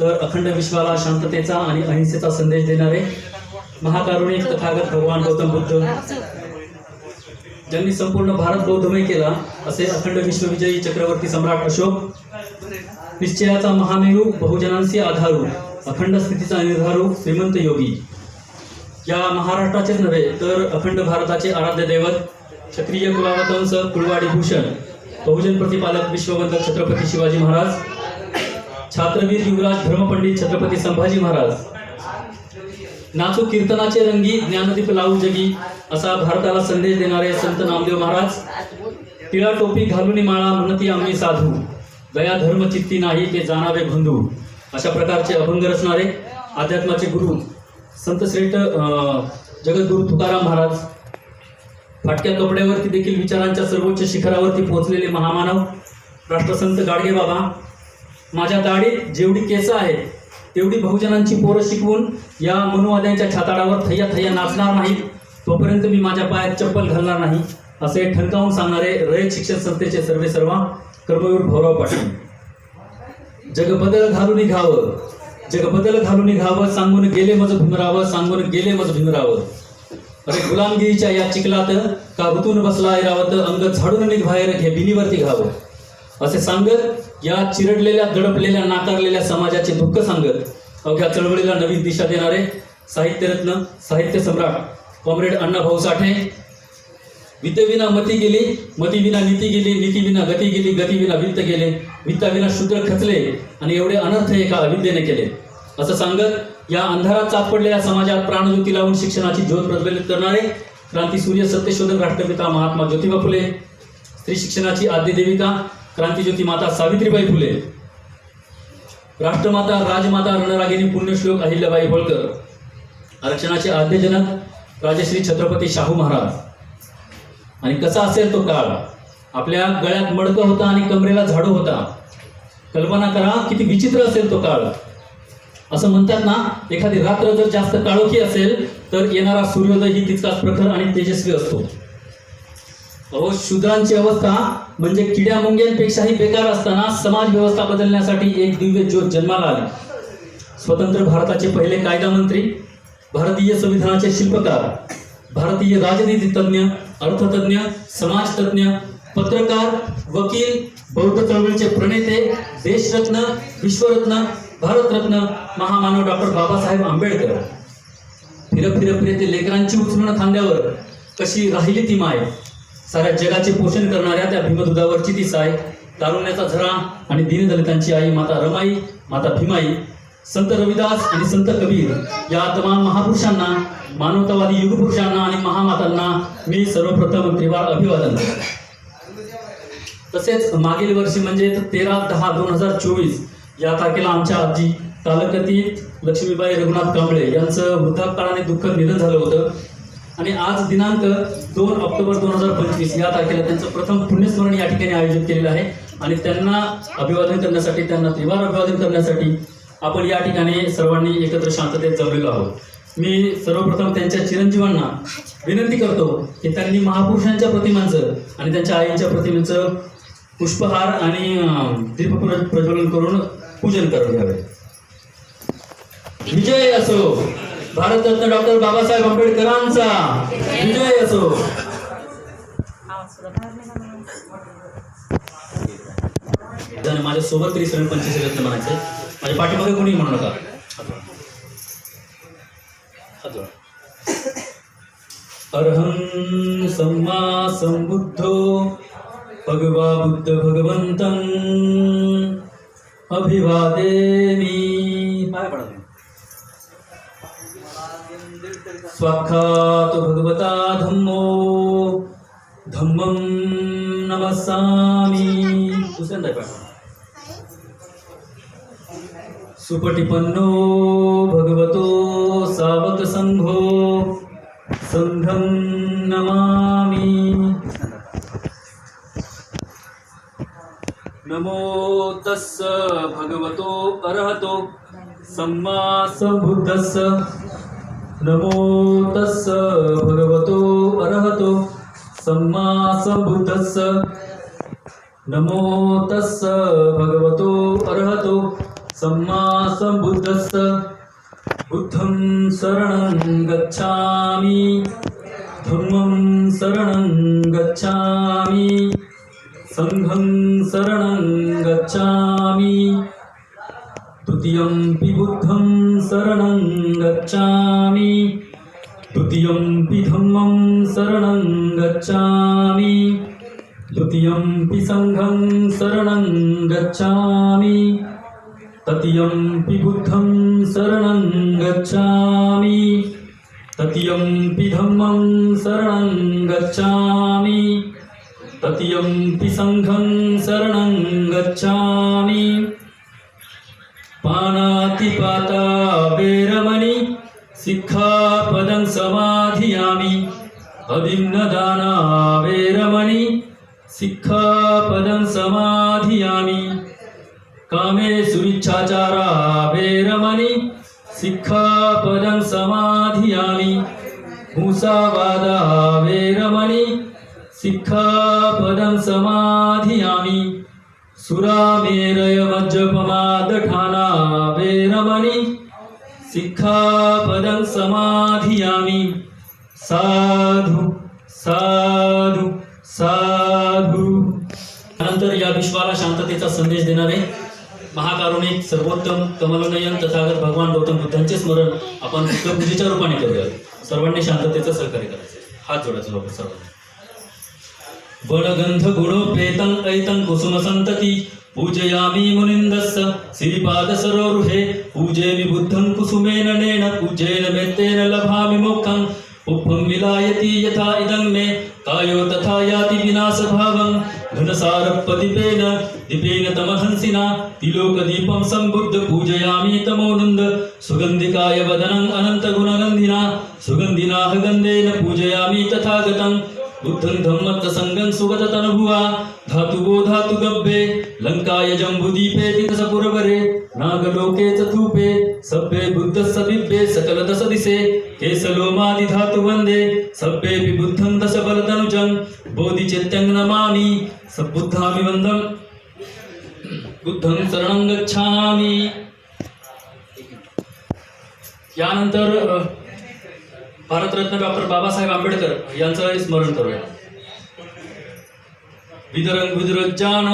तर अखंड विश्वाला शांततेचा आणि अहिंसेचा संदेश देणारे महाकारुणिक तथागत भगवान गौतम बुद्ध. ज्यांनी संपूर्ण भारत बौद्धमय केला असे अखंड विश्वविजयी चक्रवर्ती सम्राट अशोक निश्चयाचा महामेरू बहुजनांशी आधारू अखंड स्थितीचा निर्धारू श्रीमंत योगी. या महाराष्ट्राचेच नव्हे तर अखंड भारताचे आराध्य दैवत क्षत्रिय कुलावतंस कुलवाडी भूषण बहुजन प्रतिपालक विश्ववंत छत्रपती शिवाजी महाराज छात्रवीर युवराज धर्मपंडित छत्रपती संभाजी महाराज. नाचू कीर्तनाचे रंगी ज्ञानदीप लावू जगी असा भारताला संदेश देणारे संत नामदेव महाराज. टिळा टोपी घालून माळा म्हणती आम्ही साधू. दया धर्म चित्ती नाही ते जाणावे बंधू. अशा प्रकारचे अभंग रचणारे अध्यात्माचे गुरु संत श्रेष्ठ अं, जगद्गुरु तुकाराम महाराज. फाटक्या कपड्यावरती देखील विचारांच्या सर्वोच्च शिखरावरती पोहोचलेले महामानव. राष्ट्रसंत गाडगे बाबा माझ्या दाढीत जेवढी केसं आहेत तेवढी बहुजनांची पोरं शिकवून या मनुवाद्यांच्या छाताडावर थैया थैया नाचणार नाहीत तोपर्यंत मी माझ्या पायात चप्पल घालणार नाही असे ठणकावून सांगणारे रयत शिक्षण संस्थेचे सर्वे सर्वा कर्मवीर भाऊराव पाटील. जगबदल घालून घावं जगबदल घालून घावं सांगून गेले मज भीमरावं सांगून गेले मज भीमरावं अरे गुलामगिरीच्या या चिखलात का ऋतून बसला ऐरावत अंग झाडून निघ बाहेर घे बिनीवरती घावं. असे सांगत या चिरडलेल्या दडपलेल्या नाकारलेल्या समाजाचे दुःख सांगत अवघ्या चळवळीला नवीन दिशा देणारे साहित्यरत्न साहित्य सम्राट कॉम्रेड अण्णाभाऊ साठे. वित्तविना मती गेली मतीविना नीती गेली नीतीविना गती गेली गतीविना वित्त गेले वित्ताविना शूद्र खचले आणि एवढे अनर्थ एका अविद्येने केले. असं सांगत या अंधारात चापडलेल्या समाजात प्राणज्योती लावून शिक्षणाची ज्योत प्रज्वलित करणारे क्रांती सूर्य सत्यशोधक राष्ट्रपिता महात्मा ज्योतिबा फुले स्त्री शिक्षणाची आद्य देविका क्रांतीज्योती माता सावित्रीबाई फुले राष्ट्रमाता राजमाता रणरागिनी पुण्यश्लोक अहिल्याबाई होळकर आरक्षणाचे आद्यजनक राजश्री छत्रपती शाहू महाराज. आणि कसा असेल तो काळ? आपल्या गळ्यात मडकं होता आणि कमरेला झाडू होता. कल्पना करा किती विचित्र असेल तो काळ. असं म्हणतात ना एखादी रात्र जर जास्त काळोखी असेल तर येणारा सूर्योदय ही तितकाच प्रखर आणि तेजस्वी असतो. अहो शूद्रांची अवस्था म्हणजे किड्या मुंग्यांपेक्षाही बेकार असताना समाज व्यवस्था बदलण्यासाठी एक दिव्य ज्योत जन्माला आली. स्वतंत्र भारताचे पहिले कायदा मंत्री भारतीय संविधानाचे शिल्पकार भारतीय राजनीती तज्ज्ञ अर्थतज्ञ समाजतज्ञ पत्रकार वकील बौद्ध चळवळीचे प्रणेते देशरत्न विश्वरत्न भारतरत्न महामानव डॉक्टर बाबासाहेब आंबेडकर. फिर फिर ते लेकरांची उचलणं खांद्यावर कशी राहिली ती माय? साऱ्या जगाचे पोषण करणाऱ्या त्या भीमदुधावरची ती साय तारुण्याचा झरा आणि दीनदलितांची आई माता रमाई माता भीमाई संत रविदास आणि संत कबीर या तमाम महापुरुषांना मानवतावादी युगपुरुषांना आणि महामातांना मी सर्वप्रथम त्रिवार अभिवादन. तसेच मागील वर्षी म्हणजे तेरा दहा दोन हजार चोवीस या तारखेला आमच्या आजी तालुक्यातील लक्ष्मीबाई रघुनाथ कांबळे यांचं वृद्धापकाळाने दुःख निधन झालं होतं. आणि आज दिनांक दोन ऑक्टोबर दोन हजार पंचवीस या तारखेला त्यांचं प्रथम पुण्यस्मरण या ठिकाणी आयोजित केलेलं आहे. आणि त्यांना अभिवादन करण्यासाठी त्यांना त्रिवार अभिवादन करण्यासाठी आपण या ठिकाणी सर्वांनी एकत्र शांततेत जमलेलो आहोत. मी सर्वप्रथम त्यांच्या चिरंजीवांना विनंती करतो की त्यांनी महापुरुषांच्या प्रतिमांचं आणि त्यांच्या आईंच्या प्रतिमेचं पुष्पहार आणि दीप प्रज्वलन करून पूजन करून घ्यावे. विजय असो. भारतरत्न डॉक्टर बाबासाहेब आंबेडकरांचा विजय असो. माझ्या सोबत तरी सरण पंचवीस रत्न म्हणायचे. माझ्या पाठीमागे कोणी म्हणू नका. अर्हं सम्मा संबुद्धो भगवा बुद्ध भगवंतं अभिवादेमी काय पडा तुम्ही. भगवता धम्मो। धम्मं नमस्सामि। दुसऱ्यांदा सुपटिपन्नो भगवतो सावक संघो संघं नमामि। नमो तस्स भगवतो अरहतो। सम्मा संबुद्धस्स नमो तस्स भगवतो अरहतो सम्मा संबुद्धस्स नमो तस्स भगवतो अरहतो सम्मा संबुद्धस्स बुद्धं शरणं गच्छामि। धम्मं शरणं गच्छामि। संघं शरणं गच्छामि। तृतीयं बुद्धं शरणं गच्छामि। तृतीयम्पि धम्मं शरणं गच्छामि। तृतीयम्पि सङ्घं शरणं गच्छामि। तृतीयम्पि बुद्धं शरणं गच्छामि। तृतीयम्पि धम्मं शरणं गच्छामि। तृतीयम्पि सङ्घं शरणं गच्छामि। पाणातिपाता वेरमणि सिक्खापदं समाधियामि। अभिन्नदाना वेरमणि। सिक्खापदं समाधियामि। कामेषु इच्छाचारा वेरमणि। सिक्खापदं समाधियामि। मूसावादा वेरमणि। सिक्खापदं समाधियामि। सुरामेरयमज्जपमादठाना वेरमणि। सिक्खापदं समाधियामि। साधु साधु साधु। नंतर या विश्वाला शांततेचा संदेश देणारे महाकारुणिक सर्वोत्तम कमलनयन तथागत भगवान गौतम बुद्धांचे स्मरण आपण पूजेच्या रूपाने करूया. सर्वांनी शांततेचं सहकार्य करायचं. हात जोडायचं लवकर सर्वांनी. बडगंध गुणो प्रेतं ऐतं कुसुम संतती पूजयामि मुनिन्दस्य श्रीपाद सरोरुहे पूजेमि बुद्धं कुसुमेन नेन पूजेन मेत्तेन विलायति यथा इदं मे कायो तथा याति विनाशभावं। घनसारपदीपेन दीपेन तमहंसिना तिलोकदीपं सम्बुद्ध। पूजयामि तमोनन्द सुगन्धिकाय वदनम् अनन्तगुणगन्धिना सुगन्धिनाः गन्धेन पूजयामि तथागतं बुद्धं धम्मत्त संगं सुगततनुभुवा धातुवो धातु गब्बे। लङ्काय जम्बुदीपे तितसपुरवरे नागलोके चतुपे सभ्ये बुद्धस्य बिब्बे सकलदश दिशे। केसलोमादि धातु वन्दे। सभ्येऽपि बुद्धं दशबलतनुजं बोधिचेत्यं नमामि। सब्बुद्धामि वन्दं बुद्धं शरणं गच्छामि। यानंतर भारतरत्न डॉक्टर बाबासाहेब आंबेडकर यांचं स्मरण करूया. विदरं विदुरज्जान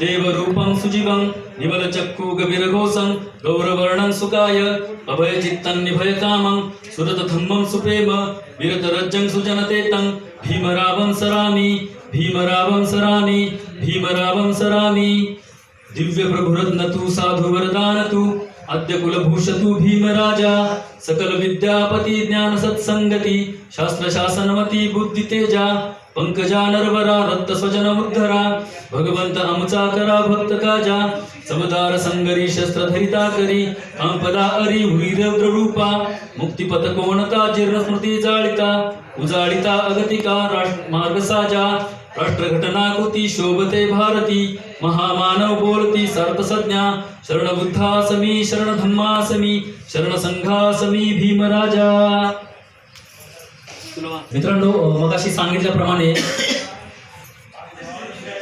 देवरूपं सुजीवं निबलचक्कु गभीरघोषं गौरवर्णं सुकाय अभयचित्तं निभयकामं सुरतधम्मं सुप्रेम विरतरज्जं सुजनतेतं भीमरावं सरामि भीमरावं सरामि भीमरावं सरामि। दिव्यप्रभुरत्न तु साधु वरदान तु अद्य कुलभूषतु भीमराजा। सकल विद्यापती ज्ञान सत्संगती शास्त्र शासनमती बुद्धी तेजा पंकजा नरवरा रक्त स्वजन उद्धरा भगवंत आमचा करा भक्त काजा समदार संगरी शस्त्र धरिता करी आंपदा अरी हुरीरौद्र रूपा मुक्तिपथ कोणता जीर्ण स्मृती जाळिता उजाळिता अगतिका राष्ट्र मार्ग साजा राष्ट्रघटनाकृती शोभते भारती महामानव बोलती शरण शरणबुद्धासमी शरणधम्मासमी शरणसंघासमी भीमराजा. मित्रांनो मगाशी सांगितल्याप्रमाणे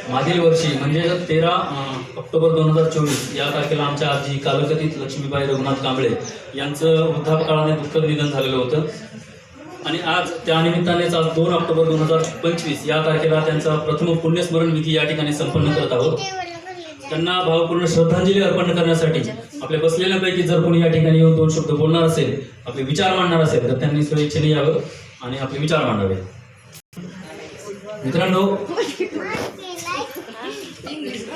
मागील वर्षी म्हणजे तेरा ऑक्टोबर दोन हजार चोवीस या तारखेला आमच्या आजी कालकथित लक्ष्मीबाई रघुनाथ कांबळे यांचं वृद्धापकाळाने दुःखद निधन झालेलं होतं. आणि आज त्यानिमित्तानेच आज दोन ऑक्टोबर दोन हजार पंचवीस या तारखेला त्यांचा प्रथम पुण्यस्मरण विधी या ठिकाणी संपन्न करत आहोत. त्यांना भावपूर्ण श्रद्धांजली अर्पण करण्यासाठी आपल्या बसलेल्यांपैकी जर कोणी या ठिकाणी येऊन दोन शब्द बोलणार असेल आपले विचार मांडणार असेल तर त्यांनी स्वेच्छेने यावं आणि आपले विचार मांडावे. मित्रांनो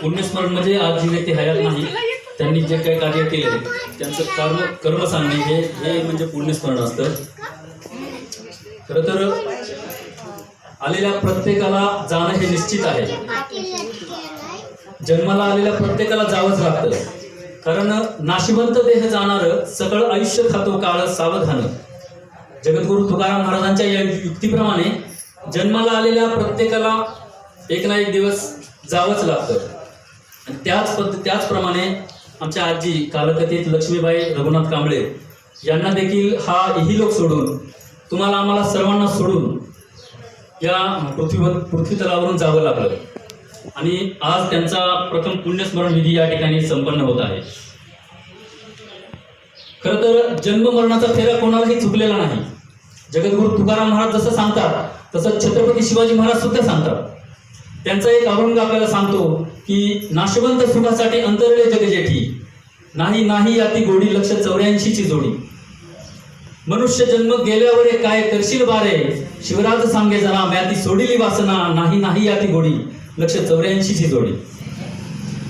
पुण्यस्मरण म्हणजे आज जी व्यक्ती हयात नाही त्यांनी जे काही कार्य केले त्यांचं कर्म कर्म सांगणे हे हे म्हणजे पुण्यस्मरण असतं. खरं तर आलेल्या प्रत्येकाला जाणं हे निश्चित आहे. जन्माला आलेल्या प्रत्येकाला जावंच लागतं. कारण नाशिवंत देह जाणार सकळ आयुष्य खातो काळ सावधान. जगद्गुरु तुकाराम महाराजांच्या या युक्तीप्रमाणे जन्माला आलेल्या प्रत्येकाला एक ना एक दिवस जावंच लागतं. आणि त्याच पद्ध त्याचप्रमाणे आमच्या आजी कालकथित लक्ष्मीबाई रघुनाथ कांबळे यांना देखील हा इहिलोक सोडून तुम्हाला आम्हाला सर्वांना सोडून या पृथ्वीवर पृथ्वीतलावरून जावं लागलं. आणि आज त्यांचा प्रथम पुण्यस्मरण विधी या ठिकाणी संपन्न होत आहे. खरं तर जन्म मरणाचा फेरा कोणालाही चुकलेला नाही. जगद्गुरु तुकाराम महाराज जसं सांगतात तसं छत्रपती शिवाजी महाराज सुद्धा सांगतात. त्यांचा एक अभंग आपल्याला सांगतो की नाशवंत सुखासाठी अंतरले जगजेठी. नाही नाही याती गोडी लक्ष चौऱ्याऐंशीची जोडी. मनुष्य जन्म गेल्यावर काय करशील बारे? शिवराज सांगे जरा म्याती सोडिली वासना नाही नाही याती गोडी. लक्ष चौऱ्याऐंशीची जोडी.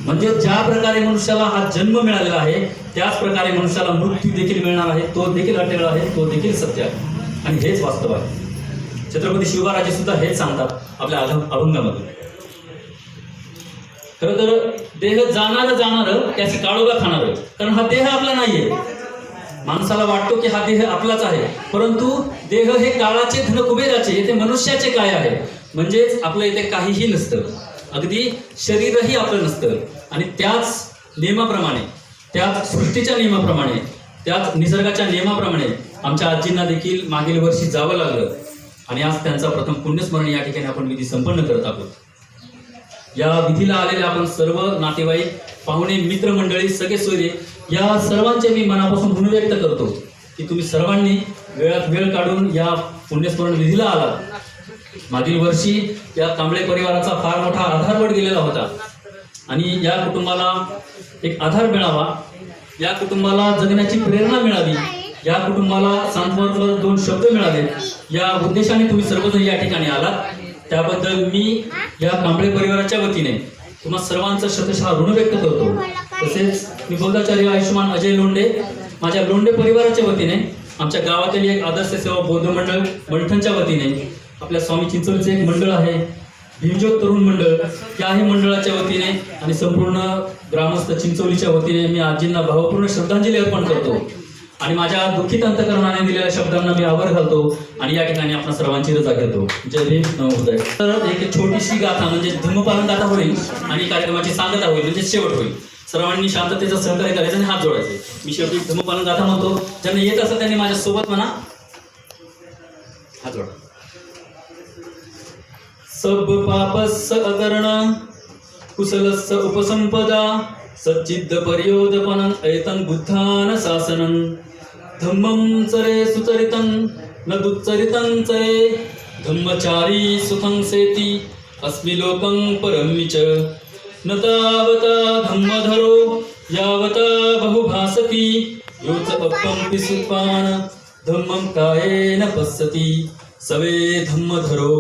म्हणजे ज्या प्रकारे मनुष्याला हा जन्म मिळालेला आहे त्याच प्रकारे मनुष्याला मृत्यू देखील मिळणार आहे तो देखील अटेळ आहे तो देखील सत्य आहे. आणि हेच वास्तव आहे. छत्रपती शिवराजे सुद्धा हेच सांगतात आपल्या अभ- अभंगामध्ये. खरं तर देह जाणार जाणार त्याची काळोबा खाणार. कारण हा देह आपला नाहीये. माणसाला वाटतो की हा देह आपलाच आहे. परंतु देह हे काळाचे धन कुबेराचे येथे मनुष्याचे काय आहे? म्हणजेच आपलं इथे काहीही नसतं. अगदी शरीरही आपलं नसतं. आणि त्याच नियमाप्रमाणे त्याच सृष्टीच्या नियमाप्रमाणे त्याच निसर्गाच्या नियमाप्रमाणे आमच्या आजींना देखील मागील वर्षी जावं लागलं. आणि आज त्यांचा प्रथम पुण्यस्मरण या ठिकाणी आपण विधी संपन्न करत आहोत. या विधीला आलेले आपण सर्व नातेवाईक पाहुणे मित्रमंडळी सगळे सोयरे या सर्वांचे मी मनापासून ऋण व्यक्त करतो की तुम्ही सर्वांनी वेळात वेळ काढून या पुण्यस्मरण विधीला आलात. मागील वर्षी या कांबळे परिवाराचा फार मोठा आधारवड गेलेला होता. आणि या कुटुंबाला एक आधार मिळावा या कुटुंबाला जगण्याची प्रेरणा मिळावी या कुटुंबाला सांत्वनात्मक दोन शब्द मिळाले या उद्देशाने तुम्ही सर्वजण या ठिकाणी आलात. त्याबद्दल मी या कांबळे परिवाराच्या वतीने तुम्हा सर्वांचं शतशः ऋण व्यक्त करतो. तसेच मी बौद्धाचार्य आयुष्यमान अजय लोंडे माझ्या लोंडे परिवाराच्या वतीने आमच्या गावातील एक आदर्श सेवा बौद्ध मंडळ मंठनच्या वतीने आपल्या स्वामी चिंचोलीचे एक मंडळ आहे भीमज्योत तरुण मंडळ याही मंडळाच्या वतीने आणि संपूर्ण ग्रामस्थ चिंचोलीच्या वतीने मी आजींना भावपूर्ण श्रद्धांजली अर्पण करतो. आणि माझ्या दुःखित अंतकरणाने दिलेल्या शब्दांना मी आवर घालतो आणि या ठिकाणी आपण सर्वांची रजा घेतो. जय भीम नमोदय तर एक छोटीशी गाथा म्हणजे धर्मपालन गाथा होईल आणि कार्यक्रमाची सांगता होईल म्हणजे शेवट होईल. सर्वांनी शांततेचं सहकार्य करायचं आणि हात जोडायचे. मी शेवटी धर्मपालन गाथा म्हणतो. ज्यांना येत असं त्यांनी माझ्या सोबत म्हणा. हात जोडा. सब पापस्स अकर्ण कुशलस्स उपसंपदा सच्चिद्ध पर्योदपन ऐतं बुद्धान शासनं। धम्मं चरे सुचरितं न दुच्चरितं चरे। धम्मचारी सुखं सेति अस्मि लोकं परम्मि च न तावता धम्मधरो यावता बहुभासति यो च अपं सुत्वान् धम्मं कायेन पश्यति। सवे धम्मधरो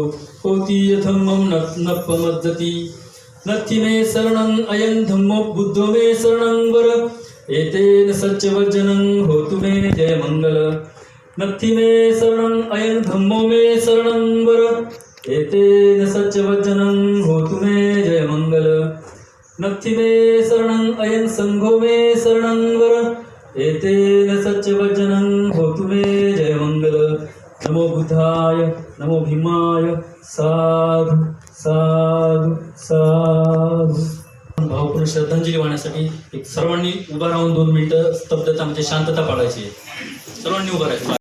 होती धम्मं न नप्पमज्जति नत्थि मे शरणं अयं धम्मो बुद्धो मे शरणं वर। एतेन सत्यवचनं होतु मे जय मंगल नत्थि मे शरणं अयं धम्मो मे शरणं वर। एतेन सत्यवचनं होतु मे जय मंगल नत्थि मे शरणं अयं संघो मे शरणं वर। एतेन सत्यवचनं होतु मे जय मंगल नमो बुद्धाय नमो भीमाय साधु साधु साधु भावपूर्ण श्रद्धांजली वाहण्यासाठी एक सर्वांनी उभा राहून दोन मिनिटं स्तब्धता म्हणजे शांतता पाळायची आहे. सर्वांनी उभं राहायचं.